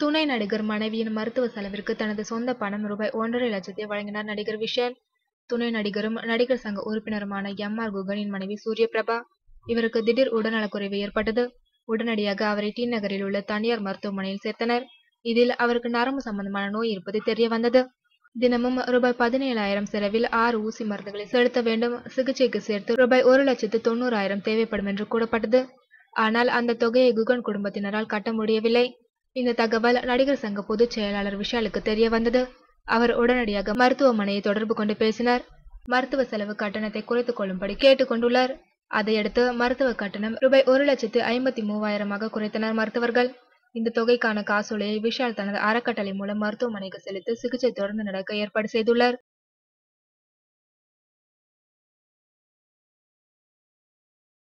துணை நடிகர் மனைவியின் மருத்துவ செலவிற்கு தனது சொந்த பணம் ரூபாய் ஒன்றரை லட்சத்தை வழங்கினார். நடிகர் விஷால் துணை நடிகரும் நடிகர் சங்க உறுப்பினருமான எம் ஆர் குகனின் மனைவி சூரியபிரபா இவருக்கு திடீர் உடல்நலக்குறைவு ஏற்பட்டது. உடனடியாக அவரை டி நகரில் உள்ள தனியார் மருத்துவமனையில் சேர்த்தனர். இதில் அவருக்கு நரம்பு சம்பந்தமான நோய் இருப்பது தெரிய வந்தது. தினமும் ரூபாய் பதினேழாயிரம் செலவில் ஆறு ஊசி மருந்துகளை செலுத்த வேண்டும். சிகிச்சைக்கு சேர்த்து ரூபாய் ஒரு லட்சத்து தொண்ணூறாயிரம் தேவைப்படும் என்று கூறப்பட்டது. ஆனால் அந்த தொகையை குகன் குடும்பத்தினரால் கட்ட முடியவில்லை. இந்த தகவல் நடிகர் சங்க பொதுச் செயலாளர் விஷாலுக்கு தெரிய வந்தது. அவர் உடனடியாக மருத்துவமனையை தொடர்பு கொண்டு பேசினார். மருத்துவ செலவு கட்டணத்தை குறைத்துக் கொள்ளும்படி கேட்டுக்கொண்டுள்ளார் அதையடுத்து மருத்துவ கட்டணம் ரூபாய் ஒரு லட்சத்து ஐம்பத்தி மூவாயிரமாக குறைத்தனர் மருத்துவர்கள். இந்த தொகைக்கான காசோலையை விஷால் தனது அறக்கட்டளை மூலம் மருத்துவமனைக்கு செலுத்தி சிகிச்சை தொடர்ந்து நடக்க ஏற்பாடு செய்துள்ளார்.